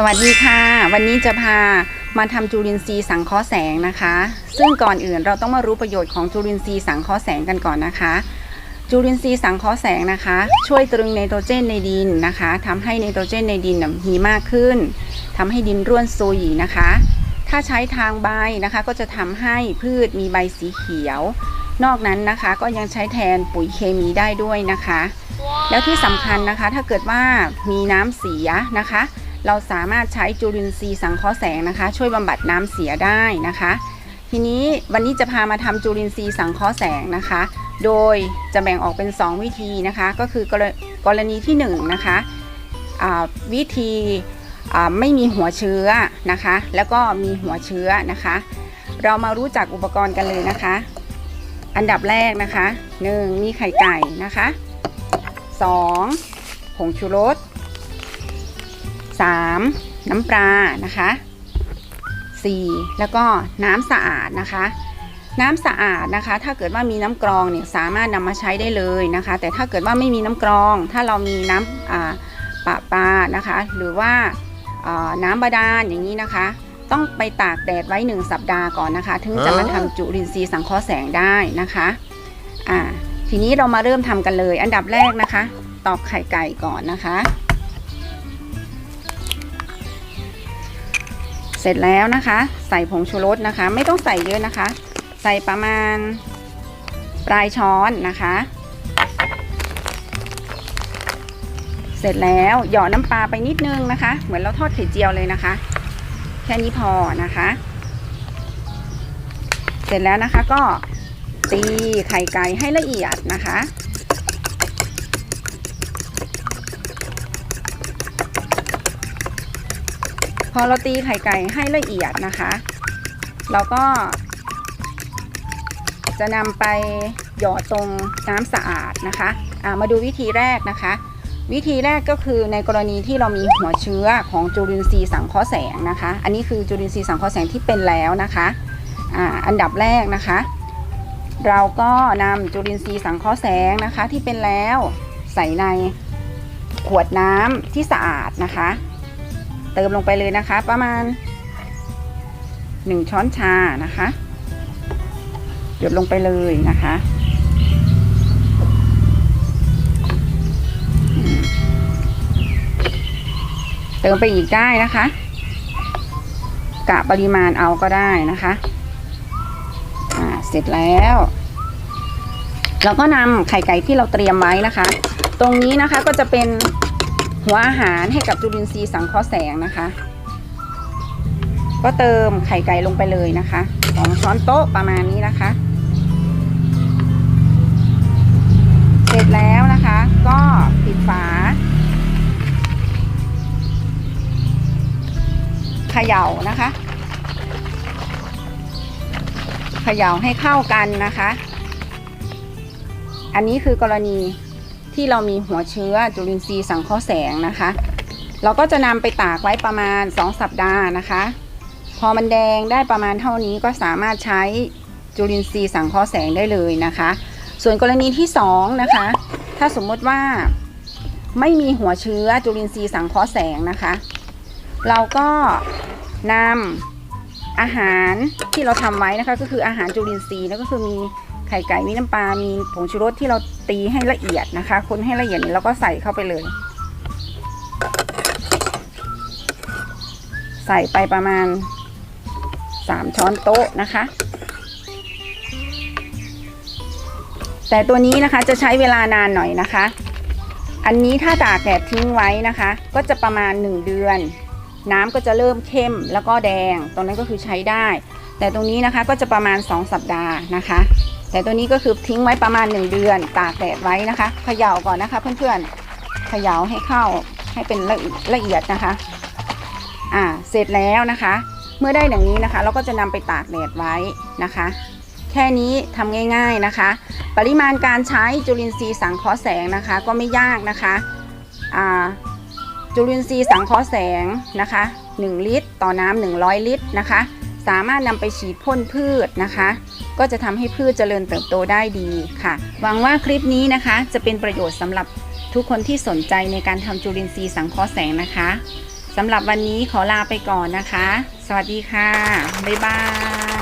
สวัสดีค่ะ วันนี้จะพามาทำจุลินทรีย์สังเคราะห์แสงนะคะ ซึ่งก่อนอื่นเราต้องมารู้ประโยชน์ของจุลินทรีย์สังเคราะห์แสงกันก่อนนะคะ จุลินทรีย์สังเคราะห์แสงนะคะ ช่วยตรึงไนโตรเจนในดินนะคะทำให้ไนโตรเจนในดินมีมากขึ้นทำให้ดินร่วนซุยนะคะ ถ้าใช้ทางใบนะคะก็จะทำให้พืชมีใบสีเขียว นอกนั้นนะคะก็ยังใช้แทนปุ๋ยเคมีได้ด้วยนะคะ แล้วที่สำคัญนะคะถ้าเกิดว่ามีน้ำเสียนะคะ เราสามารถใช้จุลินทรีย์สังเคราะห์แสงนะคะ ช่วยบำบัดน้ำเสียได้นะคะ ทีนี้วันนี้จะพามาทำจุลินทรีย์สังเคราะห์แสงนะคะ โดยจะแบ่งออกเป็น 2 วิธีนะคะ ก็คือกรกรณีที่1นงนะคะวิธีไม่มีหัวเชื้อนะคะ แล้วก็มีหัวเชื้อนะคะ เรามารู้จักอุปกรณ์กันเลยนะคะ อันดับแรกนะคะ 1. มีไข่ไก่นะคะ 2. ผงชูรส 3. น้ำปลานะคะ 4. แล้วก็น้ำสะอาดนะคะ น้ำสะอาดนะคะ ถ้าเกิดว่ามีน้ำกรองเนี่ยสามารถนำมาใช้ได้เลยนะคะ แต่ถ้าเกิดว่าไม่มีน้ำกรอง ถ้าเรามีน้ำอ่าปะปลานะคะ หรือว่าอ่าน้ำบาดาลอย่างนี้นะคะ ต้องไปตากแดดไว้ 1 สัปดาห์ก่อนนะคะ ถึงจะมาทำจุลินทรีย์สังเคราะห์แสงได้นะคะอ่าทีนี้เรามาเริ่มทำกันเลย อันดับแรกนะคะ ตอกไข่ไก่ก่อนนะคะ ร็จแล้วนะคะ ใส่ผงชูรสนะคะ ไม่ต้องใส่เยอะนะคะ ใส่ประมาณปลายช้อนนะคะ เสร็จแล้วหยอดน้ำปลาไปนิดนึงนะคะ เหมือนเราทอดไข่เจียวเลยนะคะ แค่นี้พอนะคะ เสร็จแล้วนะคะก็ตีไข่ไก่ให้ละเอียดนะคะ อเราตีไข่ไก่ให้ละเอียดนะคะ เราก็ จะนำไปหยอดตรงน้ำสะอาดนะคะะมาดูวิธีแรกนะคะ วิธีแรกก็คือในกรณีที่เรามีหัวเชื้อของจุลินทรีย์สังเคราะห์แสงนะคะ อันนี้คือจุลินทรีย์สังเคราะห์แสงที่เป็นแล้วนะคะออันดับแรกนะคะ เราก็นำจุลินทรีย์สังเคราะห์แสงนะคะที่เป็นแล้วใส่ในขวดน้ำที่สะอาดนะคะ เติมลงไปเลยนะคะ ประมาณ 1 ช้อนชานะคะ หยดลงไปเลยนะคะเติมไปอีกได้นะคะ กะปริมาณเอาก็ได้นะคะอ่าเสร็จแล้ว เราก็นำไข่ไก่ที่เราเตรียมไว้นะคะ ตรงนี้นะคะก็จะเป็น หัวอาหารให้กับจุลินทรีย์สังเคราะห์แสงนะคะ ก็เติมไข่ไก่ลงไปเลยนะคะสองช้อนโต๊ะประมาณนี้นะคะ เสร็จแล้วนะคะ ก็ปิดฝาเขย่านะคะเขย่าให้เข้ากันนะคะ อันนี้คือกรณี ที่เรามีหัวเชื้อจุลินทรีย์สังเคราะห์แสงนะคะ เราก็จะนำไปตากไว้ประมาณ 2 สัปดาห์นะคะ พอมันแดงได้ประมาณเท่านี้ก็สามารถใช้จุลินทรีย์สังเคราะห์แสงได้เลยนะคะ ส่วนกรณีที่2นะคะ ถ้าสมมติว่าไม่มีหัวเชื้อจุลินทรีย์สังเคราะห์แสงนะคะ เราก็นำอาหารที่เราทำไว้นะคะ ก็คืออาหารจุลินทรีย์แล้วก็คือมี ไข่ไก่มีน้ำปลา มีผงชูรสที่เราตีให้ละเอียดนะคะ คนให้ละเอียดนี้เราก็ใส่เข้าไปเลย ใส่ไปประมาณ 3 ช้อนโต๊ะนะคะ แต่ตัวนี้นะคะจะใช้เวลานานหน่อยนะคะ อันนี้ถ้าตากแดดทิ้งไว้นะคะ ก็จะประมาณ 1 เดือน น้ำก็จะเริ่มเข้มแล้วก็แดง ตรงนั้นก็คือใช้ได้ แต่ตรงนี้นะคะก็จะประมาณ 2 สัปดาห์นะคะ แต่ตัวนี้ก็คือทิ้งไว้ประมาณ 1 เดือน ตากแดดไว้นะคะเขย่าก่อนนะคะเพื่อนๆเขย่าให้เข้าให้เป็นละละเอียดนะคะอ่าเสร็จแล้วนะคะ เมื่อได้อย่างนี้นะคะ เราก็จะนำไปตากแดดไว้นะคะ แค่นี้ทำง่าย ๆนะคะ ปริมาณการใช้จุลินทรีย์สังเคราะห์แสงนะคะ ก็ไม่ยากนะคะอ่าจุลินทรีย์สังเคราะห์แสงนะคะ 1 ลิตร ต่อน้ำ100 ลิตรนะคะ สามารถนำไปฉีดพ่นพืชนะคะ ก็จะทำให้พืชเจริญเติบโตได้ดีค่ะ หวังว่าคลิปนี้นะคะ จะเป็นประโยชน์สำหรับทุกคนที่สนใจในการทำจุลินทรีย์สังเคราะห์แสงนะคะสำหรับวันนี้ขอลาไปก่อนนะคะ สวัสดีค่ะ บ๊ายบาย